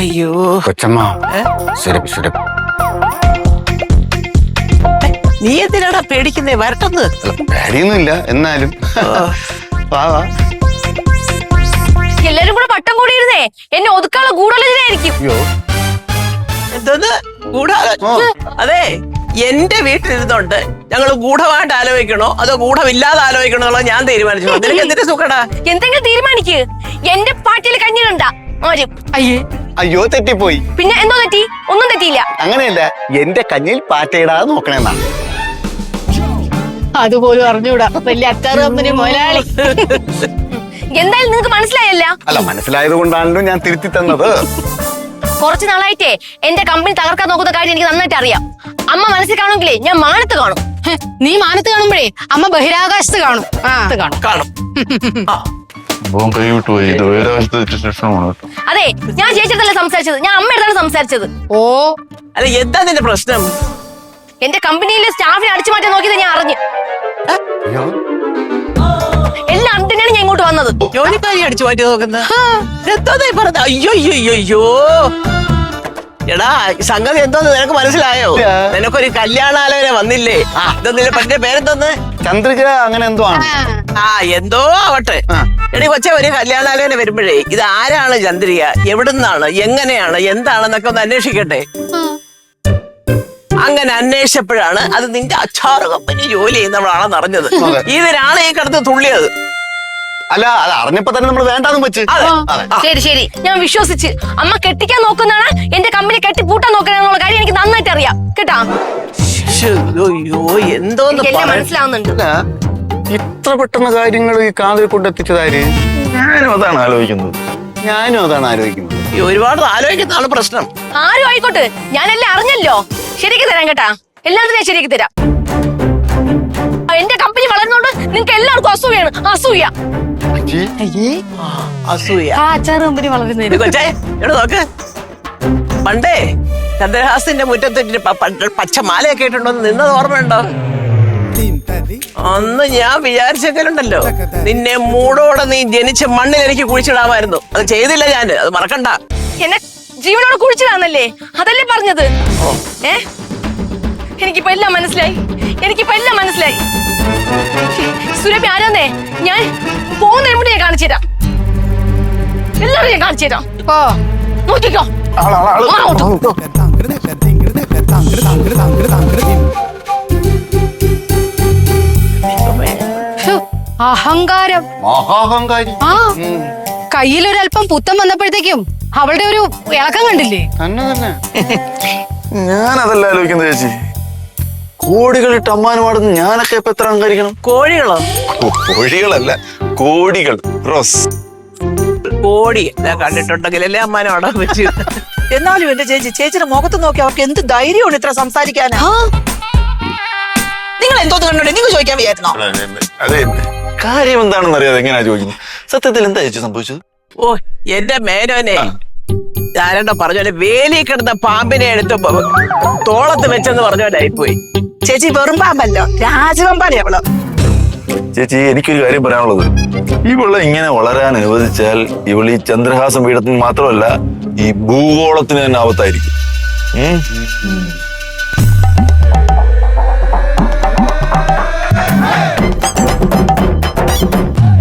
അയ്യോ. കൊച്ചമ്മ? സുരഭി സുരഭി നീ എന്തിനാടാ പേടിക്കുന്നേ? വരട്ടെന്ന്. പേടിയൊന്നുമില്ല എന്നാലും. വാ വാ. എല്ലാരും കൂടെ പട്ടം കൂടിയിരുന്നേ? എന്നെ ഒതുക്കാനുള്ള ഗൂഢാലോചനയായിരിക്കും അയ്യോ. എന്തോന്ന്? ഗൂഢാലോചന അതെ എന്റെ വീട്ടിലിരുന്നോണ്ട് ഞങ്ങൾ ഗൂഢമായിട്ട് ആലോചിക്കണോ? അതോ ഗൂഢമില്ലാതെ ആലോചിക്കണോ എന്നുള്ളത് ഞാൻ തീരുമാനിച്ചു നിനക്ക് എന്തിന്റെ സുഖടാ? എന്തെങ്കിലും തീരുമാനിക്ക്. എന്റെ പാട്ടിൽ കഞ്ഞിടണ്ട ആരും? അയ്യേ. അയ്യോ തെറ്റിപ്പോയി. പിന്നെ എന്തോ തെറ്റി? ഒന്നും തെറ്റിയില്ല. അങ്ങനെയല്ല എന്റെ കഞ്ഞിൽ പാറ്റയിടാതെ നോക്കണേന്നാണ് അതുപോലും അറിഞ്ഞൂടാ. വലിയ അച്ചാറ് കമ്പനി മുതലാളി. എന്തായാലും നിങ്ങക്ക് മനസ്സിലായല്ല? അല്ല മനസ്സിലായത് കൊണ്ടാണല്ലോ ഞാൻ തിരുത്തി തന്നത്. കുറച്ച് നാളായിട്ടേ എന്റെ കമ്പനി തകർക്കാൻ നോക്കുന്ന കാര്യം എനിക്ക് നന്നായിട്ട് അറിയാം. അമ്മ മനസ്സിൽ കാണുമെങ്കിലേ ഞാൻ മാനത്ത് കാണും. നീ മാനത്ത് കാണുമ്പോഴേ അമ്മ ബഹിരാകാശത്ത് കാണും. അത് കാണും. കാണും. ആ, സംഭവം കൈവിട്ടു പോയി ഇത് വേദവശത്തെ ശിക്ഷണമാണ് കേട്ടോ അതെ. ഞാൻ ചേച്ചിടത്തല്ല സംസാരിച്ചത്? ഞാൻ അമ്മയുടെ സംസാരിച്ചത്. ഓ. അല്ല എന്താ നിന്റെ പ്രശ്നം? എന്റെ കമ്പനിയിലെ സ്റ്റാഫിനെ അടിച്ചു മാറ്റാൻ നോക്കിയത് ഞാൻ അറിഞ്ഞു. എല്ലാം അറിഞ്ഞാണ് ഞാൻ ഇങ്ങോട്ട് വന്നത്. ജോലിക്കാരി അടിച്ചു മാറ്റി നോക്കുന്ന? എന്തോന്നാ ഈ പറഞ്ഞത്? അയ്യോ അയ്യോ അയ്യോ അയ്യോ എടാ സംഗതി എന്തോന്ന് നിനക്ക് മനസ്സിലായോ? നിനക്കൊരു കല്യാണാലോചന വന്നില്ലേ? ആ. ഇതൊന്നില്ല പറ്റിയ പേരെന്തോന്ന്? ചന്ദ്രിക അങ്ങനെ എന്തോ ആണ്. ആ എന്തോ ആവട്ടെ. എടി കൊച്ചെ ഒരു കല്യാണാലോചന വരുമ്പോഴേ ഇത് ആരാണ് ചന്ദ്രിക? എവിടുന്നാണ്? എങ്ങനെയാണ്? എന്താണെന്നൊക്കെ ഒന്ന് അന്വേഷിക്കട്ടെ. അങ്ങനെ അന്വേഷിച്ചപ്പോഴാണ് അത് നിന്റെ അച്ചാറ് കമ്പനി ജോലി ചെയ്യുന്നവളാണെന്ന് അറിഞ്ഞത്. ഇതിനാണ് ഈ കിടന്ന് തുള്ളിയത്. അല്ല അത് അറിഞ്ഞപ്പോ തന്നെ നമ്മൾ വേണ്ടാന്ന് വെച്ച്. ശരി ശരി. ഞാൻ വിശ്വസിച്ച്. അമ്മ കെട്ടിക്കാൻ നോക്കുന്നതാണ് എന്റെ കമ്പനി കെട്ടിപ്പൂട്ടാൻ നോക്കുന്ന കാര്യം എനിക്ക് നന്നായിട്ട് അറിയാം കേട്ടാ എന്തോന്ന് മനസ്സിലാവുന്നുണ്ട്. ഇത്ര പെട്ടെന്ന് കാര്യങ്ങൾ ഈ കാതിൽ കൊണ്ടെത്തിച്ചതാര് ഞാനും അതാണ് ആലോചിക്കുന്നത്. ഞാനും അതാണ് ആലോചിക്കുന്നത്. ഈ ഒരുപാട് ആലോചിക്കുന്നതാണ് പ്രശ്നം. ആരും ആയിക്കോട്ടെ ഞാനെല്ലാം അറിഞ്ഞല്ലോ? ശരിക്ക് തരാം കേട്ടാ. എല്ലാത്തിനും ഞാൻ ശരിക്ക് തരാം. എന്റെ കമ്പനി വളർന്നോണ്ട് നിങ്ങൾക്ക് എല്ലാവർക്കും അസൂയാണ്. അസൂയ. അസൂയ. ആ അച്ചാറ് കമ്പനി ഇത് കൊച്ചേ ഇവിടെ നോക്ക്. പണ്ടേ ചന്ദ്രഹാസിന്റെ മുറ്റത്തിട്ട് പച്ച മാലയൊക്കെ ഇട്ടുണ്ടോ നിന്നത് ഓർമ്മയുണ്ടോ? അന്ന് ഞാൻ വിചാരിച്ചെങ്കിലുണ്ടല്ലോ. നിന്നെ മൂടോടെ നീ ജനിച്ച മണ്ണിൽ എനിക്ക് കുഴിച്ചിടാമായിരുന്നു. അത് ചെയ്തില്ല ഞാൻ. അത് മറക്കണ്ട. എന്നെ ജീവനോട് കുഴിച്ചിടാന്നല്ലേ? അതല്ലേ പറഞ്ഞത്? ഏ? എനിക്കിപ്പോ എല്ലാം മനസ്സിലായി. എനിക്കിപ്പോ എല്ലാം മനസ്സിലായി. സുരഭി ആരാന്നേ? ഞാൻ പോകുന്നതിന് മുന്നേ ഞാൻ കാണിച്ചു തരാം. എല്ലാവരും ഞാൻ കാണിച്ചു തരാം. നോക്കിക്കോ. മഹാഹങ്കാരി. ആ കയ്യിലൊരല്പം പുത്തം വന്നപ്പോഴത്തേക്കും അവളുടെ ഒരു ഇളക്കം കണ്ടില്ലേ? തന്നെ തന്നെ. ഞാനതല്ല ആലോചിക്കുന്നത് ചേച്ചി. കോടികളിട്ട് അമ്മാനുമാടുന്ന ഞാനൊക്കെ ഇപ്പൊ എത്ര അഹങ്കരിക്കണം? കോഴികളോ? കോഴികളല്ല കോടികൾ. റോസ്. കോടി. ഞാൻ കണ്ടിട്ടുണ്ടെങ്കിലല്ലേ അമ്മാനെ പറ്റി? എന്നാലും എന്റെ ചേച്ചി ചേച്ചിയുടെ മുഖത്ത് നോക്കി അവർക്ക് എന്ത് ധൈര്യമാണ് ഇത്ര സംസാരിക്കാനാ? നിങ്ങൾ എന്തോന്ന് കണ്ടോടെ നിങ്ങൾ ചോദിക്കാൻ വിചാരിക്കണോ അതെ. കാര്യം എന്താണെന്ന് അറിയാതെ എങ്ങനെയാ ചോദിക്കുന്നത്. സത്യത്തിൽ എന്താ ചേച്ചി സംഭവിച്ചത്? ഓ എന്റെ മേനോനെ. ആരണ്ടോ പറഞ്ഞോലെ വേലി കിടന്ന പാമ്പിനെ എടുത്ത് തോളത്ത് വെച്ചെന്ന് പറഞ്ഞോലായി പോയി ചേച്ചി വെറും പാമ്പല്ലോ. രാജവമ്പാണ് അവളോ. ചേച്ചി എനിക്കൊരു കാര്യം പറയാനുള്ളത്. ഇവളെ ഇങ്ങനെ വളരാൻ അനുവദിച്ചാൽ ഇവൾ ഈ ചന്ദ്രഹാസം പീഠത്തിന് മാത്രമല്ല ഈ ഭൂഗോളത്തിന് തന്നെ ആപത്തായിരിക്കും.